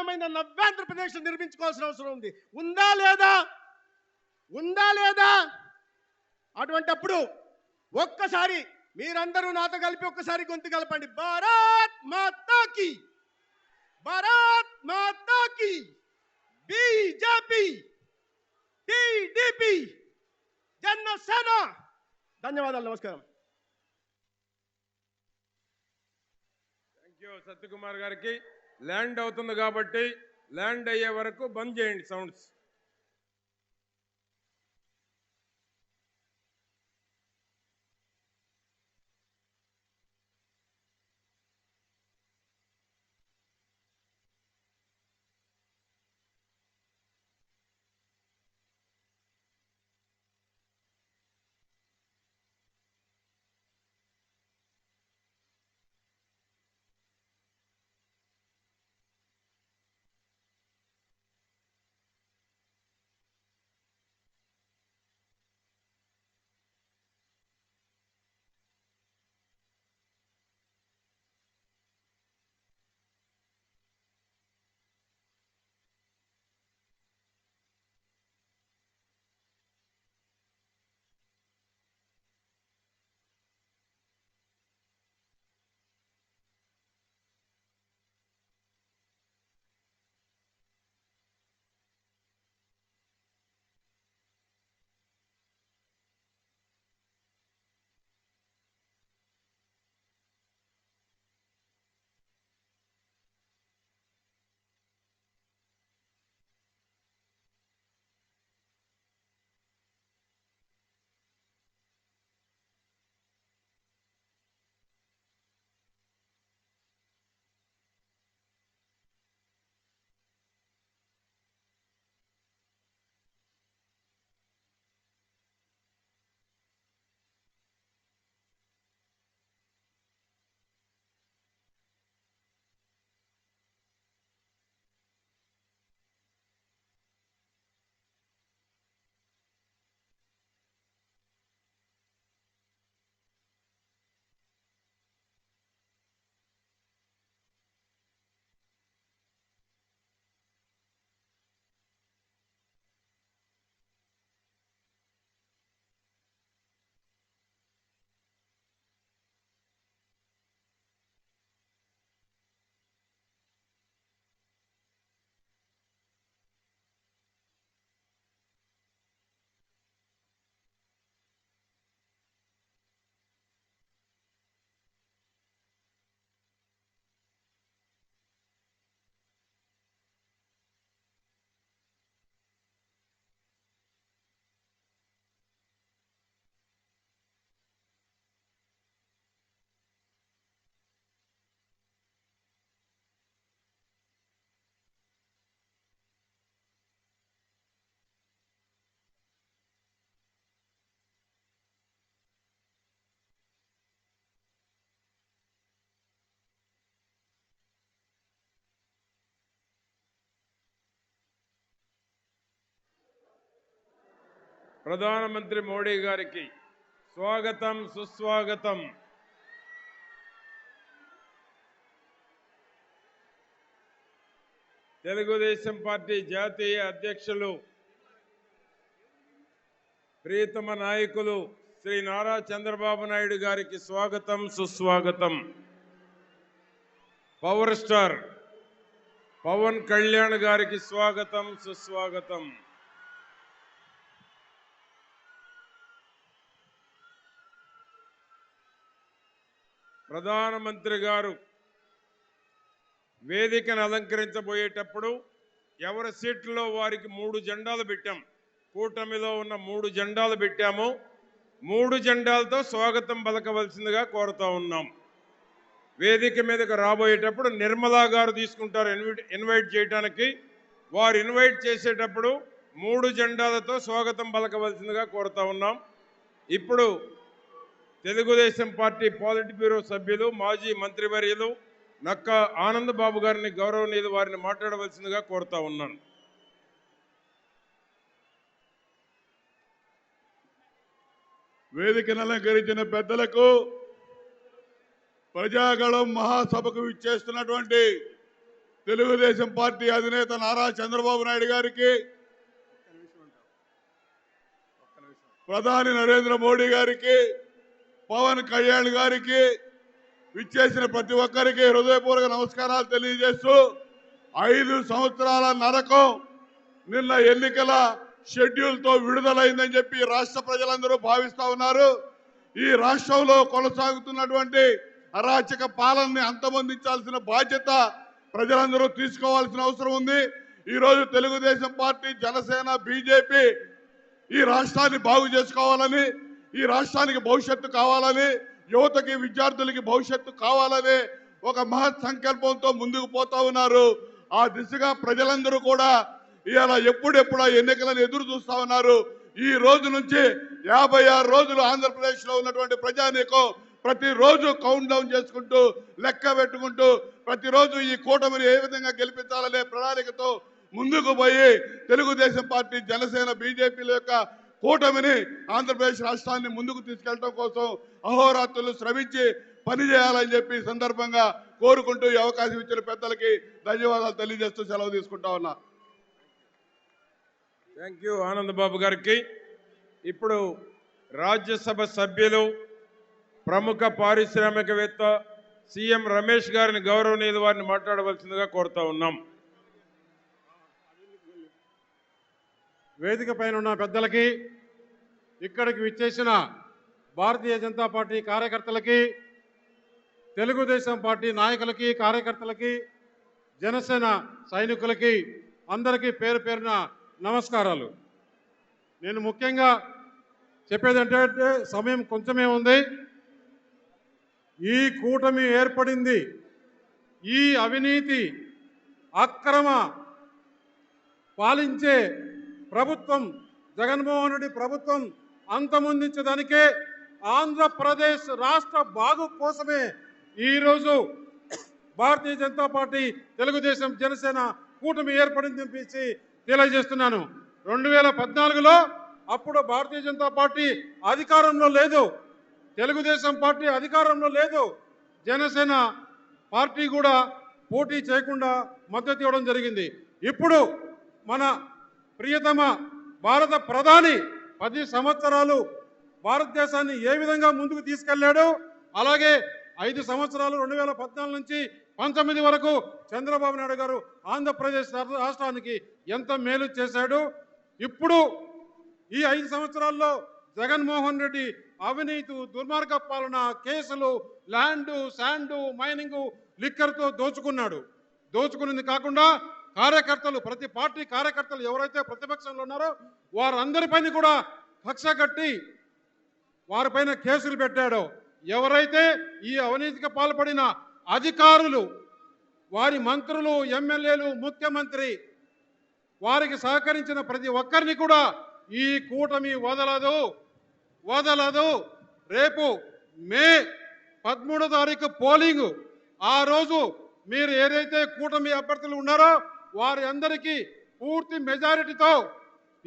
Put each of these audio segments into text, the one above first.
భవ్యమైన నవ్యాంధ్రప్రదేశ్ నిర్మించుకోవాల్సిన అవసరం ఉంది. ఉందా లేదా? ఉందా లేదా? అటువంటప్పుడు ఒక్కసారి మీరందరూ నాతో కలిపి ఒక్కసారి గొంతు కలపండి. భారత్ మాతాకి! భారత్ మాతాకి! బీజేపీ! టిడిపి! జనసేన! ధన్యవాదాలు నమస్కారం. థ్యాంక్ యూ సత్యకుమార్ గారికి. ల్యాండ్ అవుతుంది కాబట్టి ల్యాండ్ అయ్యే వరకు బంద్ చేయండి సౌండ్స్. ప్రధానమంత్రి మోడీ గారికి స్వాగతం సుస్వాగతం. తెలుగుదేశం పార్టీ జాతీయ అధ్యక్షులు ప్రియతమ నాయకులు శ్రీ నారా చంద్రబాబు నాయుడు గారికి స్వాగతం సుస్వాగతం. పవర్ స్టార్ పవన్ కళ్యాణ్ గారికి స్వాగతం సుస్వాగతం. ప్రధానమంత్రి గారు వేదికను అలంకరించబోయేటప్పుడు ఎవరి సీట్లో వారికి మూడు జెండాలు పెట్టాం. కూటమిలో ఉన్న మూడు జెండాలు పెట్టాము. మూడు జెండాలతో స్వాగతం పలకవలసిందిగా కోరుతా ఉన్నాం. వేదిక మీదకు రాబోయేటప్పుడు నిర్మలా గారు తీసుకుంటారు ఇన్వైట్ ఇన్వైట్ చేయడానికి వారు ఇన్వైట్ చేసేటప్పుడు మూడు జెండాలతో స్వాగతం పలకవలసిందిగా కోరుతా ఉన్నాం. ఇప్పుడు తెలుగుదేశం పార్టీ పాలిట్ బ్యూరో సభ్యులు మాజీ మంత్రివర్యులు నక్క ఆనందబాబు గారిని గౌరవనీయులు వారిని మాట్లాడవలసిందిగా కోరుతా ఉన్నాను. వేదికను అలంకరించిన పెద్దలకు ప్రజాగళం మహాసభకు ఇచ్చేస్తున్నటువంటి తెలుగుదేశం పార్టీ అధినేత నారా చంద్రబాబు నాయుడు గారికి ప్రధాని నరేంద్ర మోడీ గారికి పవన్ కళ్యాణ్ గారికి విచ్చేసిన ప్రతి ఒక్కరికి హృదయపూర్వక నమస్కారాలు తెలియజేస్తూ ఐదు సంవత్సరాల నరకం నిన్న ఎన్నికల షెడ్యూల్తో విడుదలైందని చెప్పి రాష్ట్ర ప్రజలందరూ భావిస్తూ ఉన్నారు. ఈ రాష్ట్రంలో కొనసాగుతున్నటువంటి అరాచక పాలనని అంతమొందించాల్సిన బాధ్యత ప్రజలందరూ తీసుకోవాల్సిన అవసరం ఉంది. ఈరోజు తెలుగుదేశం పార్టీ జనసేన బీజేపీ ఈ రాష్ట్రాన్ని బాగు చేసుకోవాలని ఈ రాష్ట్రానికి భవిష్యత్తు కావాలని యువతకి విద్యార్థులకి భవిష్యత్తు కావాలని ఒక మహత్ సంకల్పంతో ముందుకు పోతా ఉన్నారు. ఆ దిశగా ప్రజలందరూ కూడా ఇవాళ ఎప్పుడెప్పుడు ఎన్నికలను ఎదురు చూస్తా ఉన్నారు. ఈ రోజు నుంచి యాభై ఆరు రోజులు ఆంధ్రప్రదేశ్లో ఉన్నటువంటి ప్రజానీకం ప్రతిరోజు కౌంట్ డౌన్ చేసుకుంటూ లెక్క పెట్టుకుంటూ ప్రతిరోజు ఈ కూటమిని ఏ విధంగా గెలిపించాలనే ప్రణాళికతో ముందుకు పోయి తెలుగుదేశం పార్టీ జనసేన బీజేపీల యొక్క కూటమిని ఆంధ్రప్రదేశ్ రాష్ట్రాన్ని ముందుకు తీసుకెళ్ళడం కోసం అహోరాత్రులు శ్రమించి పనిచేయాలని చెప్పి సందర్భంగా కోరుకుంటూ ఈ అవకాశం ఇచ్చిన పెద్దలకి ధన్యవాదాలు తెలియజేస్తూ సెలవు తీసుకుంటా ఉన్నా. థ్యాంక్ యూ ఆనందబాబు గారికి. ఇప్పుడు రాజ్యసభ సభ్యులు ప్రముఖ పారిశ్రామికవేత్త సీఎం రమేష్ గారిని గౌరవనీయుల వారిని మాట్లాడవలసిందిగా కోరుతా ఉన్నాం. వేదిక పైన ఉన్న పెద్దలకి ఇక్కడికి విచ్చేసిన భారతీయ జనతా పార్టీ కార్యకర్తలకి తెలుగుదేశం పార్టీ నాయకులకి కార్యకర్తలకి జనసేన సైనికులకి అందరికీ పేరు పేరున నమస్కారాలు. నేను ముఖ్యంగా చెప్పేది అంటే సమయం కొంచెమే ఉంది. ఈ కూటమి ఏర్పడింది. ఈ అవినీతి అక్రమ పాలించే ప్రభుత్వం జగన్మోహన్ రెడ్డి ప్రభుత్వం అంతమొందించడానికే ఆంధ్రప్రదేశ్ రాష్ట్ర బాగు కోసమే ఈరోజు భారతీయ జనతా పార్టీ తెలుగుదేశం జనసేన కూటమి ఏర్పడింది చెప్పేసి తెలియజేస్తున్నాను. రెండు వేల పద్నాలుగులో అప్పుడు భారతీయ జనతా పార్టీ అధికారంలో లేదు. తెలుగుదేశం పార్టీ అధికారంలో లేదు. జనసేన పార్టీ కూడా పోటీ చేయకుండా మద్దతు ఇవ్వడం జరిగింది. ఇప్పుడు మన ప్రియతమ భారత ప్రధాని పది సంవత్సరాలు భారతదేశాన్ని ఏ విధంగా ముందుకు తీసుకెళ్ళాడు అలాగే ఐదు సంవత్సరాలు రెండు వేల పద్నాలుగు నుంచి పంతొమ్మిది వరకు చంద్రబాబు నాయుడు గారు ఆంధ్రప్రదేశ్ రాష్ట్రానికి ఎంత మేలు చేశాడు? ఇప్పుడు ఈ ఐదు సంవత్సరాల్లో జగన్మోహన్ రెడ్డి అవినీతి దుర్మార్గ పాలన కేసులు ల్యాండు శాండు మైనింగ్ లిక్కర్తో దోచుకున్నాడు. దోచుకున్నది కాకుండా కార్యకర్తలు ప్రతి పార్టీ కార్యకర్తలు ఎవరైతే ప్రతిపక్షంలో ఉన్నారో వారందరిపైన కూడా కక్ష కట్టి వారిపైన కేసులు పెట్టాడో. ఎవరైతే ఈ అవినీతికి పాల్పడిన అధికారులు వారి మంత్రులు ఎమ్మెల్యేలు ముఖ్యమంత్రి వారికి సహకరించిన ప్రతి ఒక్కరిని కూడా ఈ కూటమి వదలదు. వదలదు. రేపు మే పదమూడో తారీఖు పోలింగ్. ఆ రోజు మీరు ఏదైతే కూటమి అభ్యర్థులు ఉన్నారో వారి అందరికీ పూర్తి మెజారిటీతో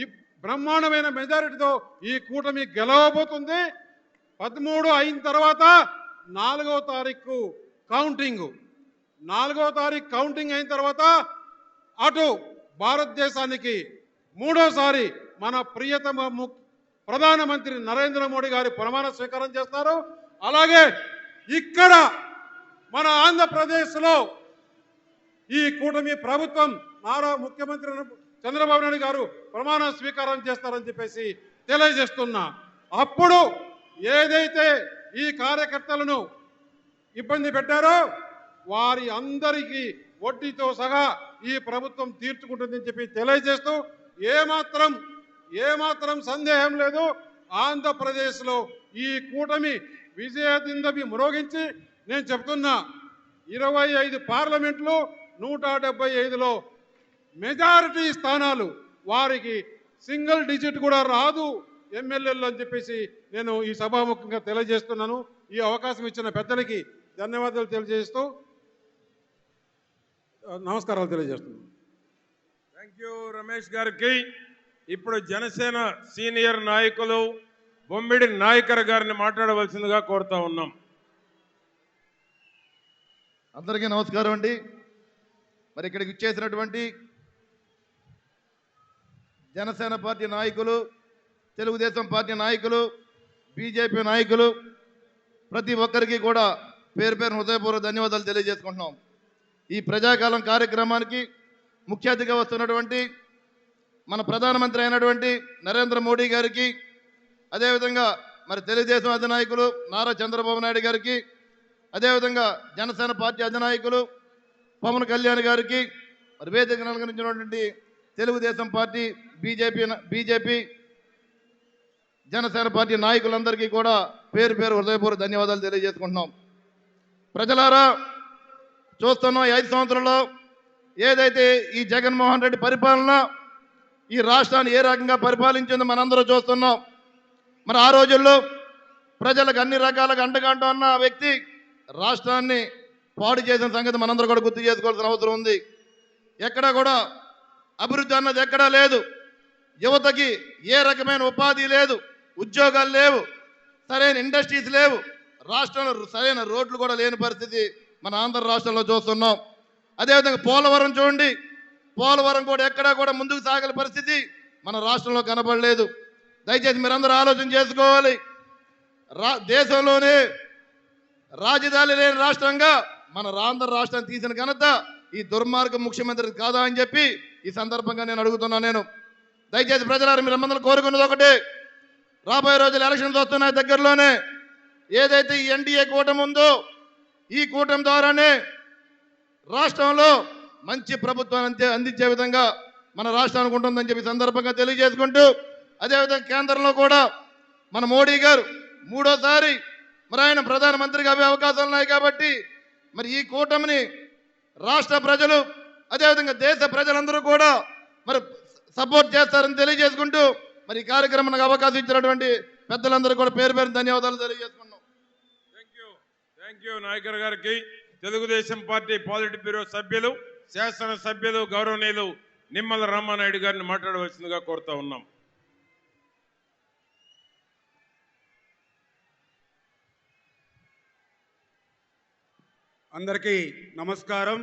ఈ బ్రహ్మాండమైన మెజారిటీతో ఈ కూటమి గెలవబోతుంది. పదమూడు అయిన తర్వాత నాలుగో తారీఖు కౌంటింగ్. నాలుగో తారీఖు కౌంటింగ్ అయిన తర్వాత అటు భారతదేశానికి మూడోసారి మన ప్రియతమ ప్రధానమంత్రి నరేంద్ర మోడీ గారి ప్రమాణ స్వీకారం చేస్తారు. అలాగే ఇక్కడ మన ఆంధ్రప్రదేశ్లో ఈ కూటమి ప్రభుత్వం నారా ముఖ్యమంత్రి చంద్రబాబు నాయుడు గారు ప్రమాణ స్వీకారం చేస్తారని చెప్పేసి తెలియజేస్తున్నా. అప్పుడు ఏదైతే ఈ కార్యకర్తలను ఇబ్బంది పెట్టారో వారి అందరికీ వడ్డీతో సహా ఈ ప్రభుత్వం తీర్చుకుంటుందని చెప్పి తెలియజేస్తూ ఏమాత్రం ఏమాత్రం సందేహం లేదు. ఆంధ్రప్రదేశ్లో ఈ కూటమి విజయదిందవి మ్రోగించి నేను చెప్తున్నా ఇరవై ఐదు పార్లమెంట్లో నూట డెబ్బై ఐదులో మెజారిటీ స్థానాలు వారికి సింగిల్ డిజిట్ కూడా రాదు ఎమ్మెల్యేలు అని చెప్పేసి నేను ఈ సభాముఖంగా తెలియజేస్తున్నాను. ఈ అవకాశం ఇచ్చిన పెద్దలకి ధన్యవాదాలు తెలియజేస్తూ నమస్కారాలు తెలియజేస్తున్నాను. థ్యాంక్ యూ రమేష్ గారికి. ఇప్పుడు జనసేన సీనియర్ నాయకులు బొమ్మిడి నాయకర్ గారిని మాట్లాడవలసిందిగా కోరుతా ఉన్నాం. అందరికీ నమస్కారం అండి. మరి ఇక్కడికి ఇచ్చేసినటువంటి జనసేన పార్టీ నాయకులు తెలుగుదేశం పార్టీ నాయకులు బీజేపీ నాయకులు ప్రతి ఒక్కరికి కూడా పేరు పేరు హృదయపూర్వక ధన్యవాదాలు తెలియజేసుకుంటున్నాం. ఈ ప్రజాకాలం కార్యక్రమానికి ముఖ్య అతిథిగా వస్తున్నటువంటి మన ప్రధానమంత్రి అయినటువంటి నరేంద్ర మోడీ గారికి అదేవిధంగా మరి తెలుగుదేశం అధినాయకులు నారా చంద్రబాబు నాయుడు గారికి అదేవిధంగా జనసేన పార్టీ అధినాయకులు పవన్ కళ్యాణ్ గారికి మరి వేదిక అలంకరించినటువంటి Telugu Desam party BJP BJP Janasena party నాయకులందరికీ కూడా పేరు పేరు హృదయపూర్వక ధన్యవాదాలు తెలియజేసుకుంటున్నాం. ప్రజలారా చూస్తున్నాం ఈ ఐదు సంవత్సరంలో ఏదైతే ఈ జగన్మోహన్ రెడ్డి పరిపాలన ఈ రాష్ట్రాన్ని ఏ రకంగా పరిపాలించిందో మనందరూ చూస్తున్నాం. మరి ఆ రోజుల్లో ప్రజలకు అన్ని రకాలుగా అండగంట ఉన్న వ్యక్తి రాష్ట్రాన్ని పాడు చేసిన సంగతి మనందరూ కూడా గుర్తు చేసుకోవాల్సిన అవసరం ఉంది. ఎక్కడా కూడా అభివృద్ధి అన్నది ఎక్కడా లేదు. యువతకి ఏ రకమైన ఉపాధి లేదు. ఉద్యోగాలు లేవు. సరైన ఇండస్ట్రీస్ లేవు. రాష్ట్రంలో సరైన రోడ్లు కూడా లేని పరిస్థితి మన ఆంధ్ర రాష్ట్రంలో చూస్తున్నాం. అదేవిధంగా పోలవరం చూడండి. పోలవరం కూడా ఎక్కడా కూడా ముందుకు సాగల పరిస్థితి మన రాష్ట్రంలో కనబడలేదు. దయచేసి మీరందరూ ఆలోచన చేసుకోవాలి. రా దేశంలోనే రాజధాని లేని రాష్ట్రంగా మన ఆంధ్ర రాష్ట్రాన్ని తీసిన ఘనత ఈ దుర్మార్గ ముఖ్యమంత్రి కాదా అని చెప్పి ఈ సందర్భంగా నేను అడుగుతున్నాను నేను. దయచేసి ప్రజలారు మీరు అందరూ కోరుకున్నది ఒకటే. రాబోయే రోజులు ఎలక్షన్స్ వస్తున్నాయి దగ్గరలోనే. ఏదైతే ఈ ఎన్డీఏ కూటమి ఉందో ఈ కూటమి ద్వారానే రాష్ట్రంలో మంచి ప్రభుత్వాన్ని అందించే విధంగా మన రాష్ట్రానికి ఉంటుందని చెప్పి ఈ సందర్భంగా తెలియజేసుకుంటూ అదేవిధంగా కేంద్రంలో కూడా మన మోడీ గారు మూడోసారి మరి ఆయన ప్రధానమంత్రిగా అవే అవకాశాలు ఉన్నాయి కాబట్టి మరి ఈ కూటమిని రాష్ట్ర ప్రజలు అదేవిధంగా దేశ ప్రజలందరూ కూడా మరి సపోర్ట్ చేస్తారని తెలియజేసుకుంటూ మరి ఈ కార్యక్రమానికి అవకాశం ఇచ్చినటువంటి పెద్దలందరూ కూడా పేరు పేరు ధన్యవాదాలు తెలియజేసుకున్నాం thank you thank you Nayakar గారికి. తెలుగుదేశం పార్టీ పాలిట్ బ్యూరో సభ్యులు శాసన సభ్యులు గౌరవనీయులు నిమ్మల రామానాయుడు గారిని మాట్లాడవలసిందిగా కోరుతా ఉన్నాం. అందరికీ నమస్కారం.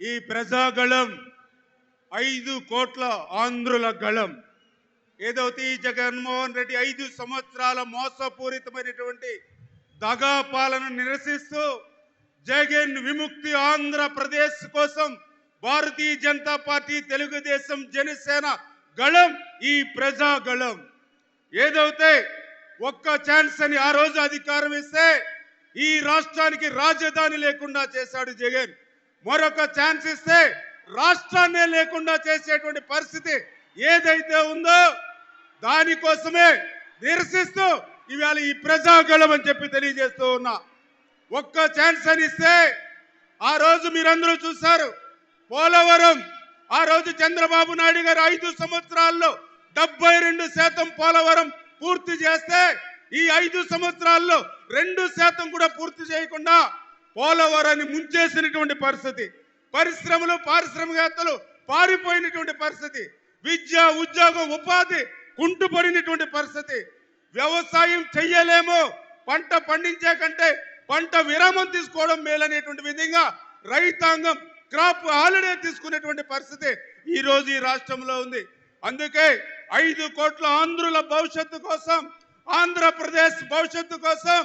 ఈ ప్రజాగళం ఐదు కోట్ల ఆంధ్రుల గళం. ఏదైతే ఈ జగన్మోహన్ రెడ్డి ఐదు సంవత్సరాల మోసపూరితమైనటువంటి దగా పాలన నిరసిస్తూ జగన్ విముక్తి ఆంధ్రప్రదేశ్ కోసం భారతీయ జనతా పార్టీ తెలుగుదేశం జనసేన గళం ఈ ప్రజాగళం. ఏదైతే ఒక్క ఛాన్స్ అని ఆ రోజు అధికారం ఇస్తే ఈ రాష్ట్రానికి రాజధాని లేకుండా చేశాడు జగన్. మరొక ఛాన్స్ ఇస్తే రాష్ట్రాన్నే లేకుండా చేసేటువంటి పరిస్థితి ఏదైతే ఉందో దానికోసమే నిరసిస్తూ ఇవాళ ఈ ప్రజాగళం అని చెప్పి తెలియజేస్తూ ఉన్నా. ఒక్క ఛాన్స్ అని ఇస్తే ఆ రోజు మీరందరూ చూశారు. పోలవరం ఆ రోజు చంద్రబాబు నాయుడు గారు ఐదు సంవత్సరాల్లో డెబ్బై రెండు శాతం పోలవరం పూర్తి చేస్తే ఈ ఐదు సంవత్సరాల్లో రెండు శాతం కూడా పూర్తి చేయకుండా పోలవరాన్ని ముంచేసినటువంటి పరిస్థితి పరిశ్రమలు పారిశ్రామికవేత్తలు పారిపోయినటువంటి పరిస్థితి విద్య ఉద్యోగం ఉపాధి కుంటుపడినటువంటి పరిస్థితి. వ్యవసాయం చెయ్యలేము పంట పండించే కంటే పంట విరామం తీసుకోవడం మేలనేటువంటి విధంగా రైతాంగం క్రాప్ హాలిడే తీసుకునేటువంటి పరిస్థితి ఈ రోజు ఈ రాష్ట్రంలో ఉంది. అందుకే ఐదు కోట్ల ఆంధ్రుల భవిష్యత్తు కోసం ఆంధ్రప్రదేశ్ భవిష్యత్తు కోసం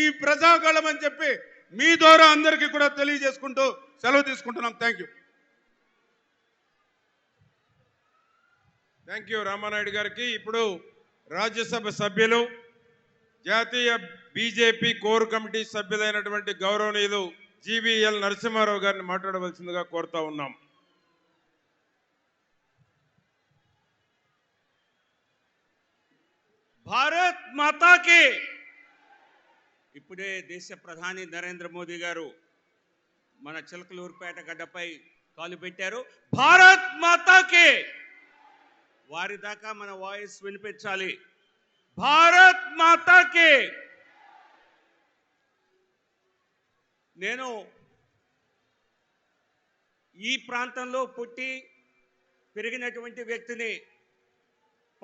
ఈ ప్రజాగళం అని చెప్పి మీ ద్వారా అందరికీ కూడా తెలియజేసుకుంటూ సెలవు తీసుకుంటున్నాం. Thank you thank you Ramanaidu గారికి. ఇప్పుడు రాజ్యసభ సభ్యులు జాతీయ బీజేపీ కోర్ కమిటీ సభ్యులైనటువంటి గౌరవనీయులు జీవీఎల్ నరసింహారావు గారిని మాట్లాడవలసిందిగా కోరుతా ఉన్నాం. భారత్ మాతాకి. ఇప్పుడే దేశ ప్రధాని నరేంద్ర మోదీ గారు మన చిలకలూరుపేట గడ్డపై కాలు పెట్టారు. భారత్ మాతాకి. వారి దాకా మన వాయిస్ వినిపించాలి. భారత్ మాతాకి. నేను ఈ ప్రాంతంలో పుట్టి పెరిగినటువంటి వ్యక్తిని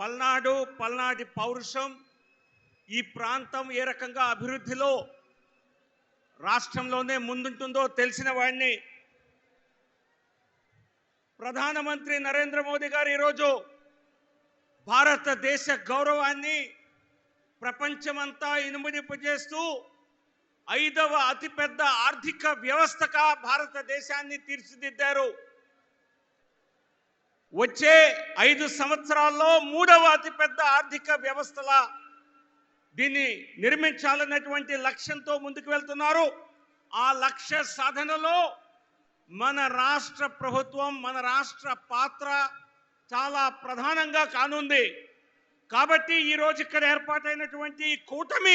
పల్నాడు పల్నాటి పౌరుషం ఈ ప్రాంతం ఏ రకంగా అభివృద్ధిలో రాష్ట్రంలోనే ముందుంటుందో తెలిసిన వాడిని ప్రధానమంత్రి నరేంద్ర మోదీ గారు ఈరోజు భారతదేశ గౌరవాన్ని ప్రపంచమంతా ఇనుమడింపజేస్తూ ఐదవ అతిపెద్ద ఆర్థిక వ్యవస్థగా భారతదేశాన్ని తీర్చిదిద్దారు. వచ్చే ఐదు సంవత్సరాల్లో మూడవ అతిపెద్ద ఆర్థిక వ్యవస్థలా దీన్ని నిర్మించాలన్నటువంటి లక్ష్యంతో ముందుకు వెళ్తున్నారు. ఆ లక్ష్య సాధనలో మన రాష్ట్ర ప్రభుత్వం మన రాష్ట్ర పాత్ర చాలా ప్రధానంగా కానుంది. కాబట్టి ఈరోజు ఇక్కడ ఏర్పాటైనటువంటి ఈ కూటమి